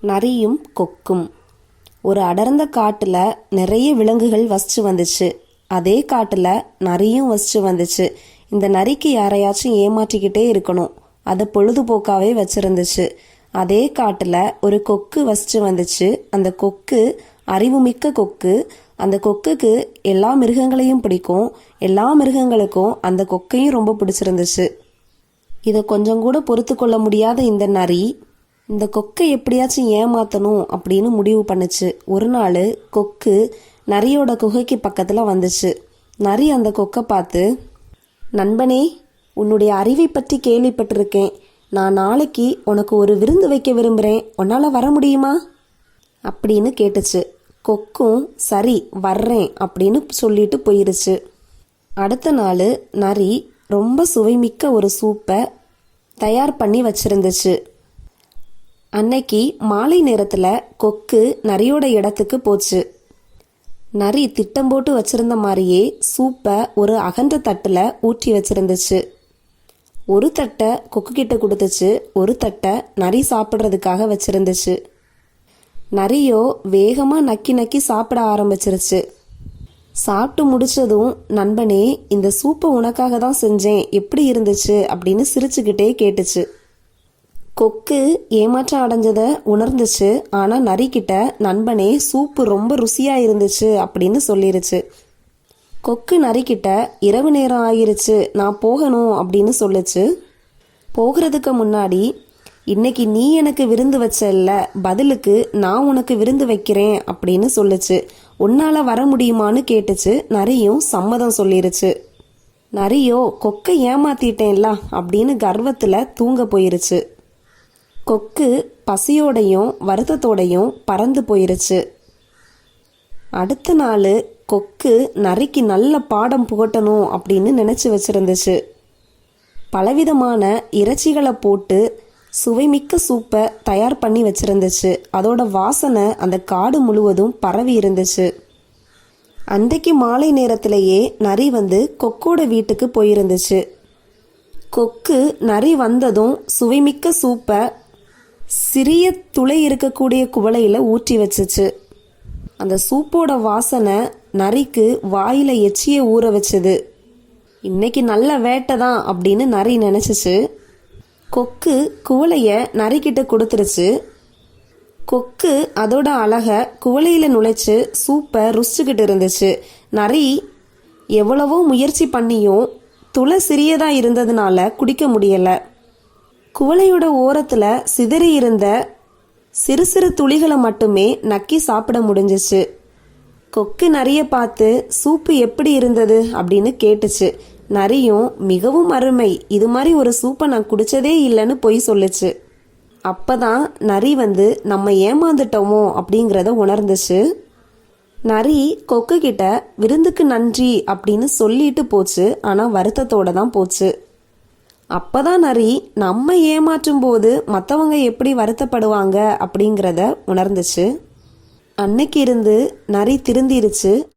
நரியும் கொக்கும். ஒரு அடர்ந்த காட்டில் நிறைய விலங்குகள் வசிச்சு வந்துச்சு. அதே காட்டில் நரியும் வசிச்சு வந்துச்சு. இந்த நரிக்கு யாரையாச்சும் ஏமாற்றிக்கிட்டே இருக்கணும். அதை பொழுதுபோக்காவே வச்சிருந்துச்சு. அதே காட்டில் ஒரு கொக்கு வசிச்சு வந்துச்சு. அந்த கொக்கு அறிவுமிக்க கொக்கு. அந்த கொக்குக்கு எல்லா மிருகங்களையும் பிடிக்கும். எல்லா மிருகங்களுக்கும் அந்த கொக்கையும் ரொம்ப பிடிச்சிருந்துச்சு. இதை கொஞ்சம் கூட பொறுத்து கொள்ள முடியாத இந்த நரி இந்த கொக்கை எப்படியாச்சும் ஏமாத்தணும் அப்படின்னு முடிவு பண்ணுச்சு. ஒரு நாள் கொக்கு நரியோட குகைக்கு பக்கத்தில் வந்துச்சு. நரி அந்த கொக்கை பார்த்து நண்பனே உன்னுடைய அறிவை பற்றி கேள்விப்பட்டிருக்கேன். நான் நாளைக்கு உனக்கு ஒரு விருந்து வைக்க விரும்புகிறேன் உன்னால் வர முடியுமா? அப்படின்னு கேட்டுச்சு. கொக்கும் சரி வர்றேன் அப்படின்னு சொல்லிட்டு போயிருச்சு. அடுத்த நாள் நரி ரொம்ப சுவைமிக்க ஒரு சூப்பை தயார் பண்ணி வச்சுருந்துச்சு. அன்னைக்கு மாலை நேரத்தில் கொக்கு நரியோட இடத்துக்கு போச்சு. நரி திட்டம் போட்டு வச்சிருந்த மாதிரியே சூப்பை ஒரு அகன்ற தட்டில் ஊற்றி வச்சிருந்துச்சு. ஒரு தட்டை கொக்கு கிட்ட கொடுத்துச்சு ஒரு தட்டை நரி சாப்பிட்றதுக்காக வச்சிருந்துச்சு. நரியோ வேகமாக நக்கி நக்கி சாப்பிட ஆரம்பிச்சிருச்சு. சாப்பிட்டு முடிச்சதும் நண்பனே இந்த சூப்பை உனக்காக தான் செஞ்சேன் எப்படி இருந்துச்சு அப்படின்னு சிரிச்சுக்கிட்டே கேட்டுச்சு. கொக்கு ஏமாற்றம் அடைஞ்சதை உணர்ந்துச்சு. ஆனால் நரிக்கிட்ட நண்பனே சூப்பு ரொம்ப ருசியாக இருந்துச்சு அப்படின்னு சொல்லிருச்சு. கொக்கு நரிக்கிட்ட இரவு நேரம் ஆயிருச்சு நான் போகணும் அப்படின்னு சொல்லுச்சு. போகிறதுக்கு முன்னாடி இன்னைக்கு நீ எனக்கு விருந்து வச்சல்ல பதிலுக்கு நான் உனக்கு விருந்து வைக்கிறேன் அப்படின்னு சொல்லுச்சு. உன்னால் வர முடியுமான்னு கேட்டுச்சு. நரியும் சம்மதம் சொல்லிருச்சு. நரியோ கொக்கை ஏமாத்திட்டேன்ல அப்படின்னு கர்வத்தில் தூங்க போயிருச்சு. கொக்கு பசியோடையும் வருத்தத்தோடையும் பறந்து போயிருச்சு. அடுத்த நாள் கொக்கு நரிக்கு நல்ல பாடம் புகட்டணும் அப்படின்னு நினச்சி வச்சுருந்துச்சு. பலவிதமான இறைச்சிகளை போட்டு சுவைமிக்க சூப்பை தயார் பண்ணி வச்சுருந்துச்சு. அதோட வாசனை அந்த காடு முழுவதும் பரவி இருந்துச்சு. அன்றைக்கு மாலை நேரத்திலேயே நரி வந்து கொக்கோட வீட்டுக்கு போயிருந்துச்சு. கொக்கு நரி வந்ததும் சுவைமிக்க சூப்பை சிறிய துளை இருக்கக்கூடிய குவளையில் ஊற்றி வச்சுச்சு. அந்த சூப்போட வாசனை நரிக்கு வாயில் எச்சியை ஊற வச்சது. இன்னைக்கு நல்ல வேட்டை தான் அப்படின்னு நரி நினச்சிச்சு. கொக்கு குவளையை நரிக்கிட்ட கொடுத்துருச்சு. கொக்கு அதோட அழகை குவளையில் நுழைச்சு சூப்பை ருசிச்சுக்கிட்டு இருந்துச்சு. நரி எவ்வளவோ முயற்சி பண்ணியும் துளை சிறியதாக இருந்ததுனால குடிக்க முடியலை. குவளையோட ஓரத்துல சிதறி இருந்த சிறு சிறு துளிகளை மட்டுமே நக்கி சாப்பிட முடிஞ்சிச்சு. கொக்கு நரிய பார்த்து சூப்பு எப்படி இருந்தது? அப்படின்னு கேட்டுச்சு. நரியும் மிகவும் அருமை. இது மாதிரி ஒரு சூப்பை நான் குடிச்சதே இல்லைன்னு பொய் சொல்லுச்சு. அப்பதான் நரி வந்து நம்ம ஏமாந்துட்டோமோ? அப்படிங்கிறத உணர்ந்துச்சு. நரி கொக்கு கிட்ட விருந்துக்கு நன்றி அப்படின்னு சொல்லிட்டு போச்சு. ஆனா வருத்தத்தோட தான் போச்சு. அப்பதான் நரி நம்ம ஏமாற்றும் போது மற்றவங்க எப்படி வருத்தப்படுவாங்க அப்படிங்கிறத உணர்ந்துச்சு. அன்னைக்கு இருந்து நரி திருந்திருச்சு.